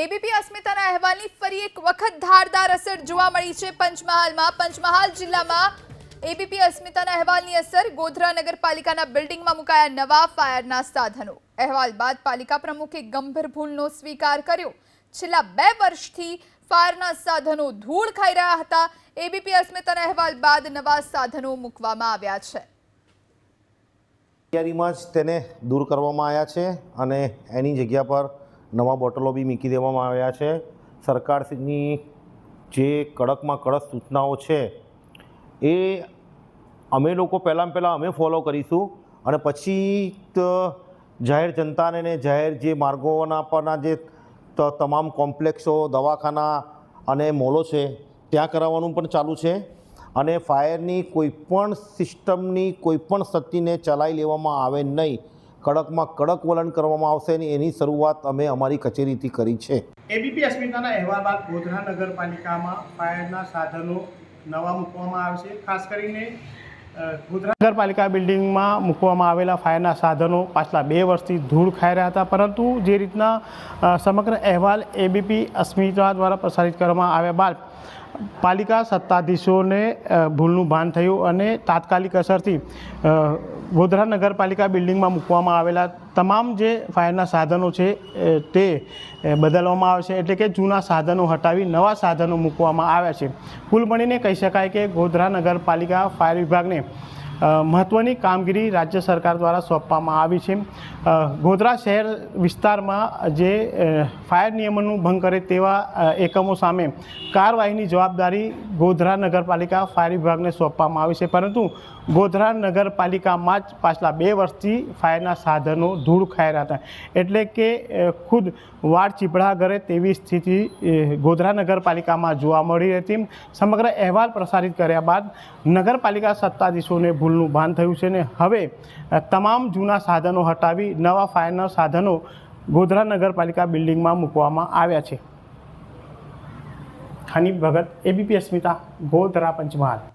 ABP અસ્મિતાના અહેવાલની ફરી એક વખત ધારદાર અસર જોવા મળી છે પંચમહાલમાં. પંચમહાલ જિલ્લામાં એબીપી અસ્મિતાના અહેવાલની અસર, ગોધરા નગરપાલિકાના બિલ્ડિંગમાં મુકાયા નવા ફાયરના સાધનો. અહેવાલ બાદ પાલિકા પ્રમુખે ગંભીર ભૂલનો સ્વીકાર કર્યો. છેલ્લા બે વર્ષથી ફાયરના સાધનો ધૂળ ખાઈ રહ્યા હતા. એબીપી અસ્મિતાના અહેવાલ બાદ નવા સાધનો મૂકવામાં આવ્યા છે. તૈયારીમાં જ તેને દૂર કરવામાં આવ્યા છે અને એની જગ્યા પર નવા બોટલો બી મૂકી દેવામાં આવ્યા છે. સરકારની જે કડકમાં કડક સૂચનાઓ છે, એ અમે લોકો પહેલાં પહેલાં અમે ફોલો કરીશું અને પછી જાહેર જનતાને ને જાહેર જે માર્ગોના પરના જે તમામ કોમ્પ્લેક્સો, દવાખાના અને મોલો છે, ત્યાં કરાવવાનું પણ ચાલુ છે અને ફાયરની કોઈ પણ સિસ્ટમની કોઈ પણ શક્તિને ચલાવી લેવામાં આવે નહીં. કડકમાં કડક વલણ કરવામાં આવશે અને એની શરૂઆત અમે અમારી કચેરીથી કરી છે. એબીપી અસ્મિતાના અહેવાલ બાદ ગોધરા નગરપાલિકામાં ફાયરના સાધનો નવા મૂકવામાં આવશે. ખાસ કરીને ગોધરા નગરપાલિકા બિલ્ડિંગમાં મૂકવામાં આવેલા ફાયરના સાધનો પાછલા બે વર્ષથી ધૂળ ખાઈ રહ્યા હતા. પરંતુ જે રીતના સમગ્ર અહેવાલ એબીપી અસ્મિતા દ્વારા પ્રસારિત કરવામાં આવ્યા બાદ પાલિકા સત્તાધીશોને ભૂલનું ભાન થયું અને તાત્કાલિક અસરથી ગોધરા નગરપાલિકા બિલ્ડિંગમાં મૂકવામાં આવેલા તમામ જે ફાયરના સાધનો છે તે બદલવામાં આવશે. એટલે કે જૂના સાધનો હટાવી નવા સાધનો મૂકવામાં આવ્યા છે. કુલ મળીને કહી શકાય કે ગોધરા નગરપાલિકા ફાયર વિભાગને મહત્ત્વની કામગીરી રાજ્ય સરકાર દ્વારા સોંપવામાં આવી છે. ગોધરા શહેર વિસ્તારમાં જે ફાયર નિયમનનું ભંગ કરે તેવા એકમો સામે કાર્યવાહીની જવાબદારી ગોધરા નગરપાલિકા ફાયર વિભાગને સોંપવામાં આવી છે. પરંતુ ગોધરા નગરપાલિકામાં જ પાછલા બે વર્ષથી ફાયરના સાધનો ધૂળ ખાઈ રહ્યા હતા. એટલે કે ખુદ વાડ ચીપડા ઘરે તેવી સ્થિતિ ગોધરા નગરપાલિકામાં જોવા મળી હતી સમગ્ર અહેવાલ પ્રસારિત કર્યા બાદ નગરપાલિકા સત્તાધીશોને ભૂલનું ભાન થયું છે ને હવે તમામ જૂના સાધનો હટાવી નવા ફાયરના સાધનો ગોધરા નગરપાલિકા બિલ્ડિંગમાં મૂકવામાં આવ્યા છે. હનીફ ભગત એબીપી અસ્મિતા ગોધરા પંચમહાલ.